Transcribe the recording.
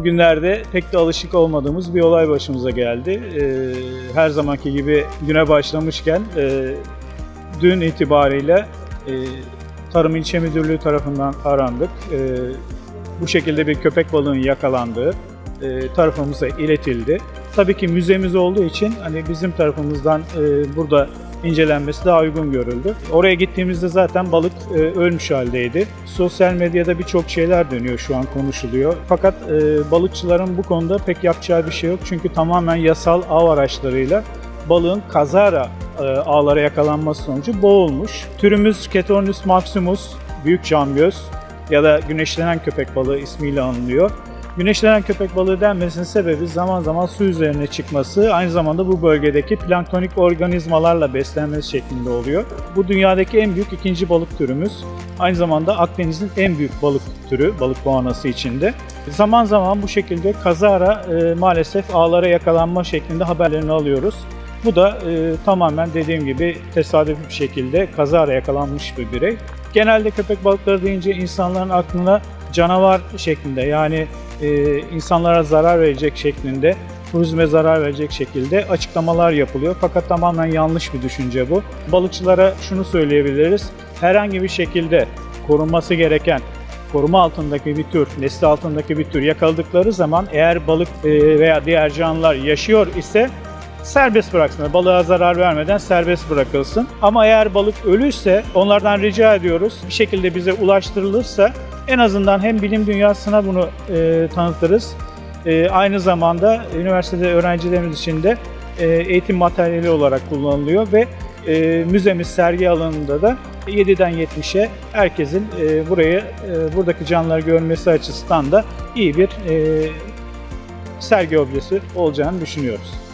Bugünlerde pek de alışık olmadığımız bir olay başımıza geldi. Ee, her zamanki gibi güne başlamışken e, dün itibariyle Tarım İlçe Müdürlüğü tarafından arandık. E, bu şekilde bir köpek balığının yakalandığı e, tarafımıza iletildi. Tabii ki müzemiz olduğu için hani bizim tarafımızdan e, burada incelenmesi daha uygun görüldü. Oraya gittiğimizde zaten balık e, ölmüş haldeydi. Sosyal medyada birçok şeyler dönüyor şu an konuşuluyor. Fakat e, balıkçıların bu konuda pek yapacağı bir şey yok. Çünkü tamamen yasal av araçlarıyla balığın kazara e, ağlara yakalanması sonucu boğulmuş. Türümüz Ketornis maximus, büyük camgöz ya da güneşlenen köpek balığı ismiyle anılıyor. Güneşlenen köpek balığı denmesinin sebebi zaman zaman su üzerine çıkması, aynı zamanda bu bölgedeki planktonik organizmalarla beslenmesi şeklinde oluyor. Bu dünyadaki en büyük ikinci balık türümüz. Aynı zamanda Akdeniz'in en büyük balık türü, balık boğanası içinde. Zaman zaman bu şekilde kazara e, maalesef ağlara yakalanma şeklinde haberlerini alıyoruz. Bu da e, tamamen dediğim gibi tesadüfi bir şekilde kazara yakalanmış bir birey. Genelde köpek balıkları deyince insanların aklına canavar şeklinde yani e, insanlara zarar verecek şeklinde, turizme zarar verecek şekilde açıklamalar yapılıyor. Fakat tamamen yanlış bir düşünce bu. Balıkçılara şunu söyleyebiliriz. Herhangi bir şekilde korunması gereken koruma altındaki bir tür, nesli altındaki bir tür yakaladıkları zaman eğer balık e, veya diğer canlılar yaşıyor ise serbest bıraksınlar. Balığa zarar vermeden serbest bırakılsın. Ama eğer balık ölüyse onlardan rica ediyoruz bir şekilde bize ulaştırılırsa en azından hem bilim dünyasına bunu e, tanıtırız. E, aynı zamanda üniversitede öğrencilerimiz için de e, eğitim materyali olarak kullanılıyor ve e, müzemiz sergi alanında da 7'den 70'e herkesin e, burayı e, buradaki canlıları görmesi açısından da iyi bir e, sergi objesi olacağını düşünüyoruz.